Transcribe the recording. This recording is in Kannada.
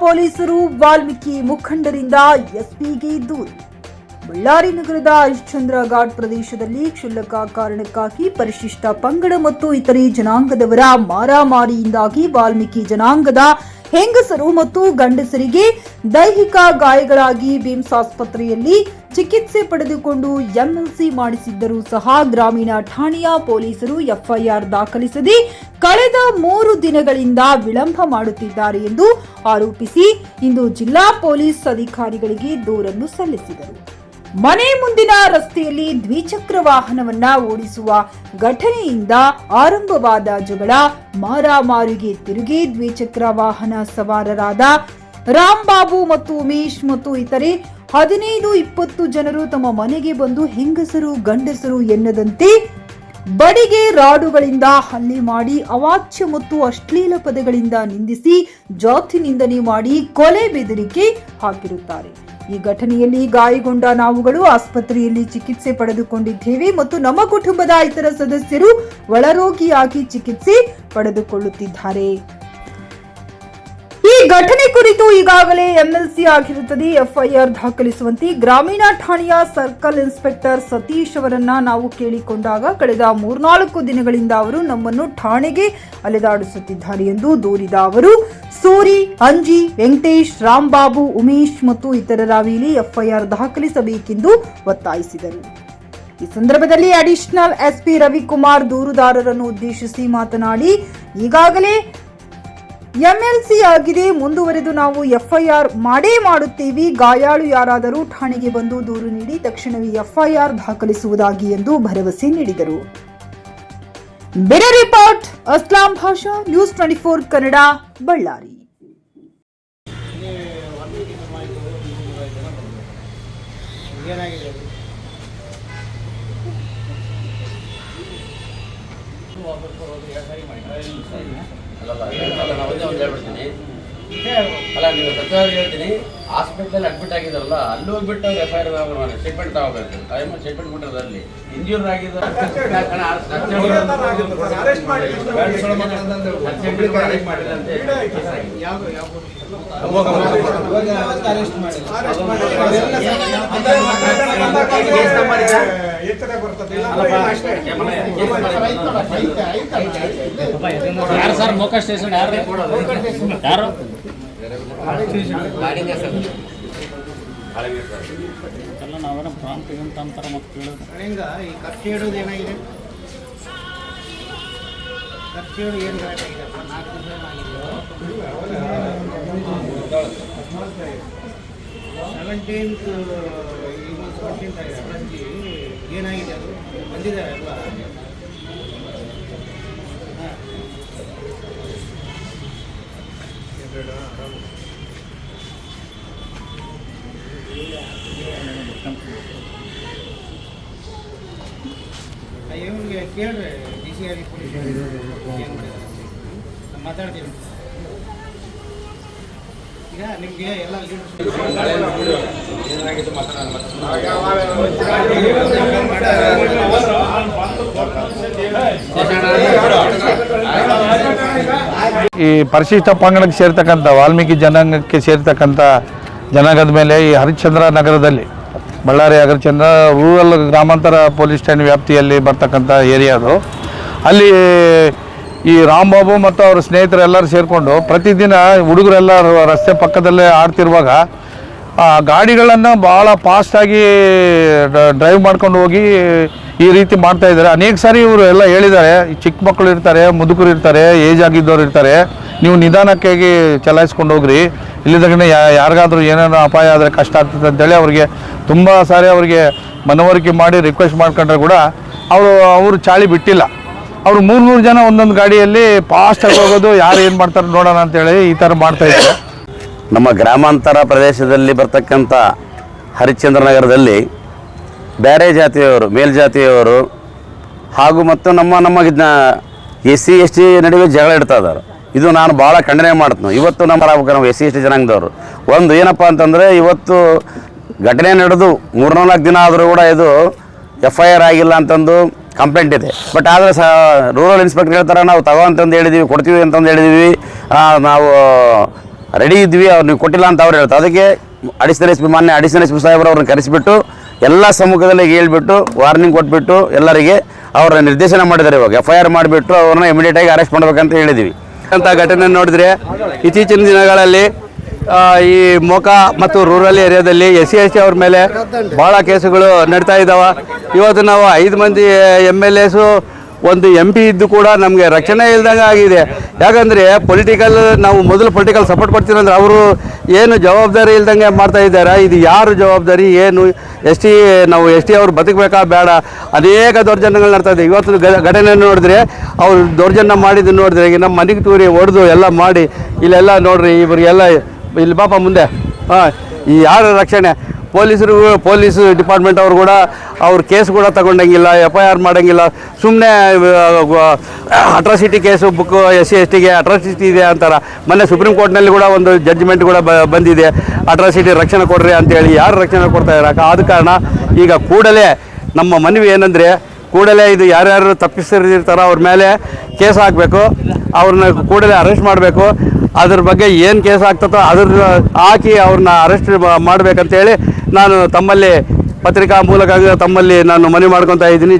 ಪೊಲೀಸರು ವಾಲ್ಮೀಕಿ ಮುಖಂಡರಿಂದ ಎಸ್ಪಿಗೆ ದೂರು. ಬಳ್ಳಾರಿ ನಗರದ ಹರಿಶ್ಚಂದ್ರ ಘಾಟ್ ಪ್ರದೇಶದಲ್ಲಿ ಕ್ಷುಲ್ಲಕ ಕಾರಣಕ್ಕಾಗಿ ಪರಿಶಿಷ್ಟ ಪಂಗಡ ಮತ್ತು ಇತರೆ ಜನಾಂಗದವರ ಮಾರಾಮಾರಿಯಿಂದಾಗಿ ವಾಲ್ಮೀಕಿ ಜನಾಂಗದ ಹೆಂಗಸರು ಮತ್ತು ಗಂಡಸರಿಗೆ ದೈಹಿಕ ಗಾಯಗಳಾಗಿ ಬಿಮ್ಸ್ ಆಸ್ಪತ್ರೆಯಲ್ಲಿ ಚಿಕಿತ್ಸೆ ಪಡೆದುಕೊಂಡು ಎಂಎಲ್ಸಿ ಮಾಡಿಸಿದ್ದರೂ ಸಹ ಗ್ರಾಮೀಣ ಠಾಣೆಯ ಪೊಲೀಸರು ಎಫ್ಐಆರ್ ದಾಖಲಿಸದೆ ಕಳೆದ ಮೂರು ದಿನಗಳಿಂದ ವಿಳಂಬ ಮಾಡುತ್ತಿದ್ದಾರೆ ಎಂದು ಆರೋಪಿಸಿ ಇಂದು ಜಿಲ್ಲಾ ಪೊಲೀಸ್ ಅಧಿಕಾರಿಗಳಿಗೆ ದೂರನ್ನು ಸಲ್ಲಿಸಿದರು. ಮನೆ ಮುಂದಿನ ರಸ್ತೆಯಲ್ಲಿ ದ್ವಿಚಕ್ರ ವಾಹನವನ್ನ ಓಡಿಸುವ ಘಟನೆಯಿಂದ ಆರಂಭವಾದ ಜಗಳ, ಮಾರಾಮಾರಿಗೆ ತಿರುಗಿ ದ್ವಿಚಕ್ರ ವಾಹನ ಸವಾರರಾದ ರಾಂಬಾಬು ಮತ್ತು ಉಮೇಶ್ ಮತ್ತು ಇತರೆ ಹದಿನೈದು, ಇಪ್ಪತ್ತು ಜನರು ತಮ್ಮ ಮನೆಗೆ ಬಂದು ಹೆಂಗಸರು, ಗಂಡಸರು ಎನ್ನದಂತೆ ಬಡಿಗೆ ರಾಡುಗಳಿಂದ ಹಲ್ಲಿ ಮಾಡಿ ಅವಾಚ್ಯ ಮತ್ತು ಅಶ್ಲೀಲ ಪದಗಳಿಂದ ನಿಂದಿಸಿ ಜಾತಿ ನಿಂದನೆ ಮಾಡಿ ಕೊಲೆ ಬೆದರಿಕೆ ಹಾಕಿರುತ್ತಾರೆ. ಈ ಘಟನೆಯಲ್ಲಿ ಗಾಯಗೊಂಡ ನಾವುಗಳು ಆಸ್ಪತ್ರೆಯಲ್ಲಿ ಚಿಕಿತ್ಸೆ ಪಡೆದುಕೊಂಡಿದ್ದೇವೆ ಮತ್ತು ನಮ್ಮ ಕುಟುಂಬದ ಇತರ ಸದಸ್ಯರು ಒಳರೋಗಿಯಾಗಿ ಚಿಕಿತ್ಸೆ ಪಡೆದುಕೊಳ್ಳುತ್ತಿದ್ದಾರೆ. ಈ ಘಟನೆ ಕುರಿತು ಈಗಾಗಲೇ ಎಂಎಲ್ಸಿ ಆಗಿರುತ್ತದೆ. ಎಫ್ಐಆರ್ ದಾಖಲಿಸುವಂತೆ ಗ್ರಾಮೀಣ ಠಾಣೆಯ ಸರ್ಕಲ್ ಇನ್ಸ್ಪೆಕ್ಟರ್ ಸತೀಶ್ ಅವರನ್ನ ನಾವು ಕೇಳಿಕೊಂಡಾಗ ಕಳೆದ ಮೂರ್ನಾಲ್ಕು ದಿನಗಳಿಂದ ಅವರು ನಮ್ಮನ್ನು ಠಾಣೆಗೆ ಅಲೆದಾಡಿಸುತ್ತಿದ್ದಾರೆ ಎಂದು ದೂರಿದ ಅವರು, ಸೂರಿ, ಅಂಜಿ, ವೆಂಕಟೇಶ್ ರಾಂಬಾಬು ಉಮೇಶ್ ಮತ್ತು ಇತರರ ಮೇಲೆ ಎಫ್ಐಆರ್ ದಾಖಲಿಸಬೇಕೆಂದು ಒತ್ತಾಯಿಸಿದರು. ಈ ಸಂದರ್ಭದಲ್ಲಿ ಅಡಿಷನಲ್ ಎಸ್ಪಿ ರವಿಕುಮಾರ್ ದೂರುದಾರರನ್ನು ಉದ್ದೇಶಿಸಿ ಮಾತನಾಡಿ, ಈಗಾಗಲೇ ಎಂಎಲ್ಸಿ ಆಗಿದೆ, ಮುಂದುವರೆದು ನಾವು ಎಫ್ಐಆರ್ ಮಾಡೇ ಮಾಡುತ್ತೇವೆ. ಗಾಯಾಳು ಯಾರಾದರೂ ಠಾಣೆಗೆ ಬಂದು ದೂರು ನೀಡಿ ತಕ್ಷಣವೇ ಎಫ್ಐಆರ್ ದಾಖಲಿಸುವುದಾಗಿ ಎಂದು ಭರವಸೆ ನೀಡಿದರು. ಬೆರೆ report, Aslam Basha, News Twenty Four Kannada, Ballari? ನಾನು ಒಂದೇ ಒಂದು ಹೇಳ್ಬಿಡ್ತೀನಿ ಅಲ್ಲ ನೀವು ಸರ್ಕಾರ ಹೇಳ್ತೀನಿ. ಹಾಸ್ಪಿಟ್ಲಲ್ಲಿ ಅಡ್ಮಿಟ್ ಆಗಿದ್ರಲ್ಲ ಅಲ್ಲಿ ಹೋಗ್ಬಿಟ್ಟು ಅವ್ರು ಎಫ್ ಐ ಆರ್ ಸ್ಟೇಟ್ಮೆಂಟ್ ತಗೋಬೇಕು. ಟೈಮ್ ಸ್ಟೇಟ್ಮೆಂಟ್ ಕೊಟ್ಟಿರೋದು ಅಲ್ಲಿ. ಇಂಜೂರ್ ಆಗಿದ್ದಾರೆ. ಮಾಡಿಲ್ಲ ಅಂತ ಎಚ್ಚರ ಬರ್ತದೆ. ಯಾರು ಸರ್ ಮೋಕ ಸ್ಟೇಷನ್ ಯಾರು ಯಾರು. ಎಲ್ಲ ನಾವೇನೋ ಅಂತಾರ ಮತ್ತೆ ಕೇಳೋದು ಹೆಂಗ ಈ ಖರ್ಚು ಏನಾಗಿದೆ ಖರ್ಚು ಏನು ನಾಲ್ಕು ದಿನ ಆಗಿದೆ ಸೆವೆಂಟೀನ್ತ್ ಈ ಮಂತ್ ಫೋರ್ಟೀನ್ತ್ ಆಗಿದೆ ಏನಾಗಿದೆ ಅದು? ಬಂದಿದ್ದಾರೆ ಅಲ್ವಾ? ಹಾ. ಇವ್ರಿಗೆ ಕೇಳ್ರಿ ಡಿ ಸಿ ಆಗಿ ಪೊಲೀಸ್ ಏನು ಮಾತಾಡ್ತೀನಿ ಈಗ ನಿಮಗೆ ಎಲ್ಲ ಏನಾಗಿತ್ತು ಮಾತಾಡೋಣ ಈ ಪರಿಶಿಷ್ಟ ಪಂಗಡಕ್ಕೆ ಸೇರ್ತಕ್ಕಂಥ ವಾಲ್ಮೀಕಿ ಜನಾಂಗಕ್ಕೆ ಸೇರ್ತಕ್ಕಂಥ ಜನಾಂಗದ ಮೇಲೆ ಈ ಹರಿಶ್ಚಂದ್ರ ನಗರದಲ್ಲಿ ಬಳ್ಳಾರಿ ಹರಿಶ್ಚಂದ್ರ ರೂರಲ್ ಗ್ರಾಮಾಂತರ ಪೊಲೀಸ್ ಸ್ಟೇಷನ್ ವ್ಯಾಪ್ತಿಯಲ್ಲಿ ಬರ್ತಕ್ಕಂಥ ಏರಿಯಾ ಅದು. ಅಲ್ಲಿ ಈ ರಾಮ್ಬಾಬು ಮತ್ತು ಅವ್ರ ಸ್ನೇಹಿತರೆಲ್ಲರೂ ಸೇರಿಕೊಂಡು ಪ್ರತಿದಿನ ಹುಡುಗರೆಲ್ಲ ರಸ್ತೆ ಪಕ್ಕದಲ್ಲೇ ಆಡ್ತಿರುವಾಗ, ಆ ಗಾಡಿಗಳನ್ನು ಭಾಳ ಫಾಸ್ಟಾಗಿ ಡ್ರೈವ್ ಮಾಡ್ಕೊಂಡು ಹೋಗಿ ಈ ರೀತಿ ಮಾಡ್ತಾ ಇದ್ದಾರೆ. ಅನೇಕ ಸಾರಿ ಇವರು ಎಲ್ಲ ಹೇಳಿದ್ದಾರೆ, ಚಿಕ್ಕ ಮಕ್ಕಳು ಇರ್ತಾರೆ, ಮುದುಕರು ಇರ್ತಾರೆ ಏಜ್ ಆಗಿದ್ದವ್ರು ಇರ್ತಾರೆ, ನೀವು ನಿಧಾನಕ್ಕಾಗಿ ಚಲಾಯಿಸ್ಕೊಂಡು ಹೋಗ್ರಿ. ಇಲ್ಲಿದ್ದಾಗನೇ ಯಾರಿಗಾದರೂ ಏನೇನೋ ಅಪಾಯ ಆದರೆ ಕಷ್ಟ ಆಗ್ತದೆ ಅಂತೇಳಿ ಅವ್ರಿಗೆ ತುಂಬ ಸಾರಿ ಅವರಿಗೆ ಮನವರಿಕೆ ಮಾಡಿ ರಿಕ್ವೆಸ್ಟ್ ಮಾಡ್ಕೊಂಡ್ರೆ ಕೂಡ ಅವರು ಅವರು ಚಾಳಿ ಬಿಟ್ಟಿಲ್ಲ. ಅವರು ಮೂರು ಮೂರು ಜನ ಒಂದೊಂದು ಗಾಡಿಯಲ್ಲಿ ಫಾಸ್ಟಾಗಿ ಹೋಗೋದು, ಯಾರು ಏನು ಮಾಡ್ತಾರೆ ನೋಡೋಣ ಅಂತೇಳಿ ಈ ಥರ ಮಾಡ್ತಾ ಇದ್ದಾರೆ. ನಮ್ಮ ಗ್ರಾಮಾಂತರ ಪ್ರದೇಶದಲ್ಲಿ ಬರ್ತಕ್ಕಂತ ಹರಿಶ್ಚಂದ್ರ ನಗರದಲ್ಲಿ ಬೇರೆ ಜಾತಿಯವರು ಮೇಲ್ಜಾತಿಯವರು ಹಾಗೂ ಮತ್ತು ನಮ್ಮ ನಮ್ಮ ಎಸ್ ಸಿ, ಎಸ್ ಟಿ ನಡುವೆ ಜಗಳ ಇಡ್ತಾ ಇದ್ದಾರೆ. ಇದು ನಾನು ಭಾಳ ಖಂಡನೆ ಮಾಡ್ತೀನಿ. ಇವತ್ತು ನಮ್ಮ ನಾವು ಎಸ್ ಸಿ, ಎಸ್ ಟಿ ಜನಾಂಗದವರು. ಒಂದು ಏನಪ್ಪ ಅಂತಂದರೆ, ಇವತ್ತು ಘಟನೆ ನಡೆದು ಮೂರ್ನಾಲ್ಕು ದಿನ ಆದರೂ ಕೂಡ ಇದು ಎಫ್ ಐ ಆರ್ ಆಗಿಲ್ಲ ಅಂತಂದು ಕಂಪ್ಲೇಂಟ್ ಇದೆ. ಬಟ್ ಆದರೆ ಸಹ ರೂರಲ್ ಇನ್ಸ್ಪೆಕ್ಟರ್ ಹೇಳ್ತಾರೆ, ನಾವು ತಗೋ ಅಂತಂದು ಹೇಳಿದ್ದೀವಿ ಕೊಡ್ತೀವಿ ಅಂತಂದು ಹೇಳಿದ್ದೀವಿ ನಾವು ರೆಡಿ ಇದ್ವಿ, ಅವ್ರು ನೀವು ಕೊಟ್ಟಿಲ್ಲ ಅಂತ ಅವ್ರು ಹೇಳ್ತಾರೆ. ಅದಕ್ಕೆ ಅಡಿಷನಲ್ ಎಸ್ ಪಿ, ಮಾನ್ಯ ಅಡಿಷನಲ್ ಎಸ್ ಪಿ ಸಾಹೇಬ್ರು ಅವ್ರನ್ನ ಕರೆಸಿಬಿಟ್ಟು, ಎಲ್ಲ ಸಮ್ಮುಖದಲ್ಲಿ ಹೇಳ್ಬಿಟ್ಟು ವಾರ್ನಿಂಗ್ ಕೊಟ್ಬಿಟ್ಟು ಎಲ್ಲರಿಗೆ ಅವರ ನಿರ್ದೇಶನ ಮಾಡಿದ್ದಾರೆ ಇವಾಗ. ಎಫ್ ಐ ಆರ್ ಮಾಡಿಬಿಟ್ಟು ಅವ್ರನ್ನ ಇಮಿಡಿಯೇಟಾಗಿ ಅರೆಸ್ಟ್ ಮಾಡ್ಬೇಕಂತ ಹೇಳಿದ್ದೀವಿ ಅಂತ ಘಟನೆ ನೋಡಿದ್ರೆ ಇತ್ತೀಚಿನ ದಿನಗಳಲ್ಲಿ ಈ ಮೋಕ ಮತ್ತು ರೂರಲ್ ಏರಿಯಾದಲ್ಲಿ ಎಸ್ ಸಿ ಎಸ್ ಟಿ ಅವ್ರ ಮೇಲೆ ಭಾಳ ಕೇಸುಗಳು ನಡೀತಾ ಇದ್ದಾವೆ. ಇವತ್ತು ನಾವು ಐದು ಮಂದಿ ಎಂ ಎಲ್ ಎಸು ಒಂದು ಎಂ ಪಿ ಇದ್ದು ಕೂಡ ನಮಗೆ ರಕ್ಷಣೆ ಇಲ್ದಂಗೆ ಆಗಿದೆ. ಯಾಕಂದರೆ ಪೊಲಿಟಿಕಲ್ ನಾವು ಮೊದಲು ಪೊಲಿಟಿಕಲ್ ಸಪೋರ್ಟ್ ಕೊಡ್ತೀವಿ ಅವರು ಏನು ಜವಾಬ್ದಾರಿ ಇಲ್ದಂಗೆ ಮಾಡ್ತಾ ಇದ್ದಾರೆ? ಇದು ಯಾರು ಜವಾಬ್ದಾರಿ? ಏನು? ಎಸ್ ಟಿ ನಾವು ಎಸ್ ಟಿ ಅವ್ರು ಬದುಕಬೇಕಾ? ಬೇಡ. ಅನೇಕ ದೌರ್ಜನ್ಯಗಳು ನಡ್ತಾ ಇದೆ. ಇವತ್ತು ಘಟನೆ ನೋಡಿದ್ರೆ ಅವ್ರು ದೌರ್ಜನ್ಯ ಮಾಡಿದ್ದು ನೋಡಿದ್ರೆ ನಮ್ಮ ಮನೆಗೆ ತೂರಿ ಹೊಡೆದು ಎಲ್ಲ ಮಾಡಿ, ಇಲ್ಲೆಲ್ಲ ನೋಡ್ರಿ ಇವ್ರಿಗೆಲ್ಲ ಇಲ್ಲಿ ಪಾಪ ಮುಂದೆ. ಹಾಂ, ಈ ಯಾರ ರಕ್ಷಣೆ? ಪೊಲೀಸರು, ಪೊಲೀಸ್ ಡಿಪಾರ್ಟ್ಮೆಂಟ್ ಅವರು ಕೂಡ ಅವ್ರ ಕೇಸ್ ಕೂಡ ತಗೊಂಡಂಗಿಲ್ಲ ಎಫ್ ಐ ಆರ್ ಮಾಡೋಂಗಿಲ್ಲ ಸುಮ್ಮನೆ atrocity case book S C, S ಟಿಗೆ ಅಟ್ರಾಸಿಟಿ ಇದೆ ಅಂತಾರೆ. ಮೊನ್ನೆ ಸುಪ್ರೀಂ ಕೋರ್ಟ್ನಲ್ಲಿ ಕೂಡ ಒಂದು ಜಡ್ಜ್ಮೆಂಟ್ ಕೂಡ ಬಂದಿದೆ. ಅಟ್ರಾಸಿಟಿ ರಕ್ಷಣೆ ಕೊಡ್ರಿ ಅಂತೇಳಿ. ಯಾರು ರಕ್ಷಣೆ ಕೊಡ್ತಾ ಇದ್ದಾರೆ ಆದ ಕಾರಣ ಈಗ ಕೂಡಲೇ ನಮ್ಮ ಮನವಿ ಏನಂದರೆ ಕೂಡಲೇ ಇದು ಯಾರ್ಯಾರು ತಪ್ಪಿಸಿರ್ತಾರೋ ಅವ್ರ ಮೇಲೆ ಕೇಸ್ ಹಾಕಬೇಕು. ಅವ್ರನ್ನ ಕೂಡಲೇ ಅರೆಸ್ಟ್ ಮಾಡಬೇಕು. ಅದ್ರ ಬಗ್ಗೆ ಏನು ಕೇಸ್ ಆಗ್ತದೋ ಅದ್ರ ಹಾಕಿ ಅವ್ರನ್ನ ಅರೆಸ್ಟ್ ಮಾಡಬೇಕಂತೇಳಿ ನಾನು ತಮ್ಮಲ್ಲಿ ಪತ್ರಿಕಾ ಮೂಲಕ ತಮ್ಮಲ್ಲಿ ನಾನು ಮನವಿ ಮಾಡ್ಕೊತಾ ಇದ್ದೀನಿ.